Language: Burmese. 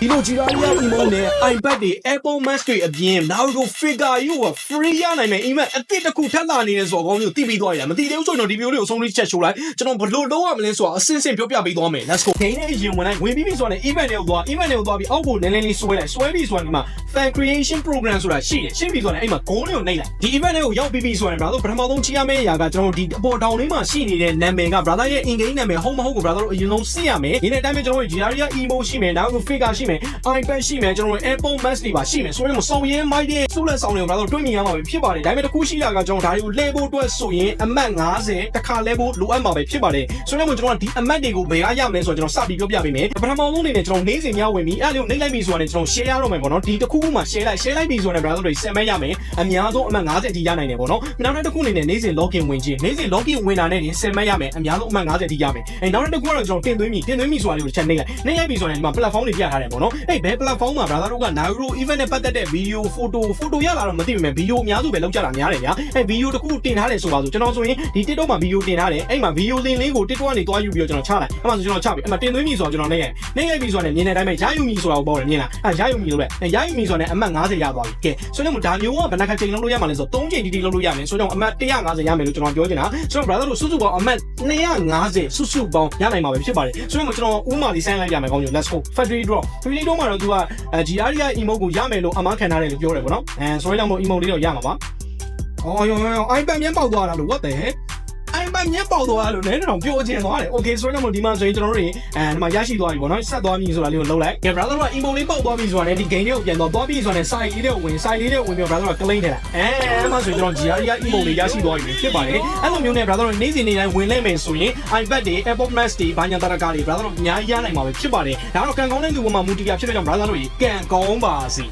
ဒီလိုဂျီရာရီယာ emote နဲ့ iPad တွေ Apple Max တွေအပြင် Naruto figure ကြီးကို free ရနိုင်မယ် event အသစ်တစ်ခုထပ်လာနေတဲ့ဆိုတော့ကောင်းမျိုးသိပြီးသွားရမသိသေးဘူးဆိုရင်တော့ဒီ video လေးကိုဆုံးဖြတ်ချက်ရှိုးလိုက်ကျွန်တော်ဘယ်လိုလုပ်ရမလဲဆိုတာအစင်းစင်းပြောပြပေးသွားမယ် let's go game နဲ့ရင်ဝင်လိုက်ဝင်ပြီးပြီဆိုတော့ event တွေကိုသွား event တွေကိုသွားပြီးအောက်ကိုနည်းနည်းလေးဆွဲလိုက်ဆွဲပြီးဆိုတော့ဒီမှာ fan creation program ဆိုတာရှိတယ်ရှင်းပြီဆိုတော့အဲ့မှာ goal တွေကိုနှိပ်လိုက်ဒီ event တွေကိုရောက်ပြီးပြီဆိုရင် brother ပထမဆုံးချီရမယ့်အရာကကျွန်တော်တို့ဒီအပေါ်တောင်လေးမှာရှိနေတဲ့နာမည်က brother ရဲ့ in game နာမည်ဟုတ်မဟုတ်ကို brother တို့အရင်ဆုံးစစ်ရမယ်ဒီနေ့တိုင်းမှာကျွန်တော်တို့ Jiraria emote ရှိမယ်နောက် figure ရှိမယ် iPad ရှိမယ်ကျွန်တော်တို့ Apple Max တွေပါရှိမယ်ဆိုရင်မဆောင်ရဲမိုက်တဲ့စုလက်ဆောင်တွေကို brother တွေ့မြင်ရမှာပဲဖြစ်ပါတယ်ဒါပေမဲ့တစ်ခုရှိတာကကျွန်တော်ဒါတွေကိုလဲဖို့အတွက်ဆိုရင်အမှတ်90တစ်ခါလဲဖို့လိုအပ်မှာပဲဖြစ်ပါတယ်ဆိုတော့ကျွန်တော်ကဒီအမှတ်တွေကိုဘယ်ရရမလဲဆိုတော့ကျွန်တော်စပြီးပြောပြပေးမယ်ပထမဆုံးအနေနဲ့ကျွန်တော်နေ့စဉ်များဝင်ပြီးအဲ့လိုနှိပ်လိုက်ပြီဆိုတော့ကျွန်တော် share ရတော့မယ်ပေါ့နော်ဒီတစ်ခုခုမှ share လိုက် share လိုက်ပြီဆိုတော့ brother တွေစင်မဲ့ရမယ်အများဆုံးအမှတ်90ထိရနိုင်တယ်ပေါ့နော်နောက်တစ်ခုအနေနဲ့နေ့စဉ် login ဝင်ခြင်းနေ့စဉ် login ဝင်တာနဲ့စင်မဲ့ရမယ်အများဆုံးအမှတ်90ထိရမယ်အဲနောက်တစ်ခုကတော့ကျွန်တော်တင်သွင်းပြီတင်သွင်းပြီဆိုတာလေးကိုချက်နှိပ်လိုက်နှိပ်လိုက်ပြီဆိုရင်ဒီမှာ platform တွေပြထားတယ်ပေါ့ပေါ့နော်အဲ့ဘယ် platform မှာ brother တို့က Nairo event နဲ့ပတ်သက်တဲ့ video photo photo ရလာတော့မသိပေမဲ့ video အများစုပဲလောက်ကြတာများတယ်ဗျာအဲ့ video တစ်ခုတင်ထားတယ်ဆိုပါဆိုကျွန်တော်ဆိုရင်ဒီ TikTok မှာ video တင်ထားတယ်အဲ့မှာ video link လေးကို TikTok ကနေတွားယူပြီးတော့ကျွန်တော်ချလိုက်အဲ့မှာဆိုကျွန်တော်ချပြီအဲ့မှာတင်သွင်းပြီဆိုတော့ကျွန်တော်နေရနေရပြီဆိုတော့မြင်တဲ့အတိုင်းပဲရယူပြီဆိုတာကိုပေါ့တယ်မြင်လားအဲ့ရယူပြီလို့လဲရယူပြီဆိုတော့အမှတ်90ရသွားပြီကဲဆိုတော့ဒါမျိုးကဘယ်နှခါချိန်လုံးလို့ရမှာလဲဆိုတော့3ချိန်တိတိလုံးလို့ရမယ်ဆိုတော့အမှတ်150ရမယ်လို့ကျွန်တော်ပြောချင်တာဆိုတော့ brother တို့စုစုပေါင်းအမှတ်250စုစုပေါင်းရနိုင်မှာပဲဖြစ်ပါတယ်ဆိုတော့ကျွန်တော်ဥမာလေးဆိုင်းလိုက်ရမယ်ကောင်းကြီး let's go factory drop 3D တော့မှတော့သူက GR ရဲ့ emote ကိုရမယ်လို့အမှားခံထားတယ်လို့ပြောတယ်ပေါ့နော်အဲဆိုတော့လည်း emote လေးတော့ရမှာပါအော်ယောယော iPad မြန်ပေါက်သွားတာလို့ what the heck အိမ်မမျက်ပေါက်သွားလို့လည်းတော့ပြောချင်သွားတယ်။ Okay ဆိုတော့ဒီမှာဆိုရင်ကျွန်တော်တို့တွေအဲဒီမှာရရှိသွားပြီပေါ့နော်။ဆက်သွားပြီဆိုတာလေးကိုလုပ်လိုက်။ Okay brother က emo လေးပေါက်သွားပြီဆိုတာနဲ့ဒီ game လေးကိုပြန်တော့သွားပြီဆိုတာနဲ့ site လေးတွေကိုဝင် site လေးတွေကိုဝင်ပြီး brother က claim ထည့်လိုက်။အဲအဲ့မှာဆိုရင်ကျွန်တော် GR ရ emo လေးရရှိသွားပြီဖြစ်ပါတယ်။အဲ့လိုမျိုးနဲ့ brother တို့နေ့စဉ်နေ့တိုင်းဝင်လိုက်မယ်ဆိုရင် iPad တွေ Apple Max တွေဘာညာတရကားတွေ brother တို့အများကြီးရနိုင်မှာပဲဖြစ်ပါတယ်။ဒါတော့ကံကောင်းတဲ့လူပေါ်မှာမူတည်ရဖြစ်တဲ့ကြောင့် brother တို့ကြီးကံကောင်းပါစေ။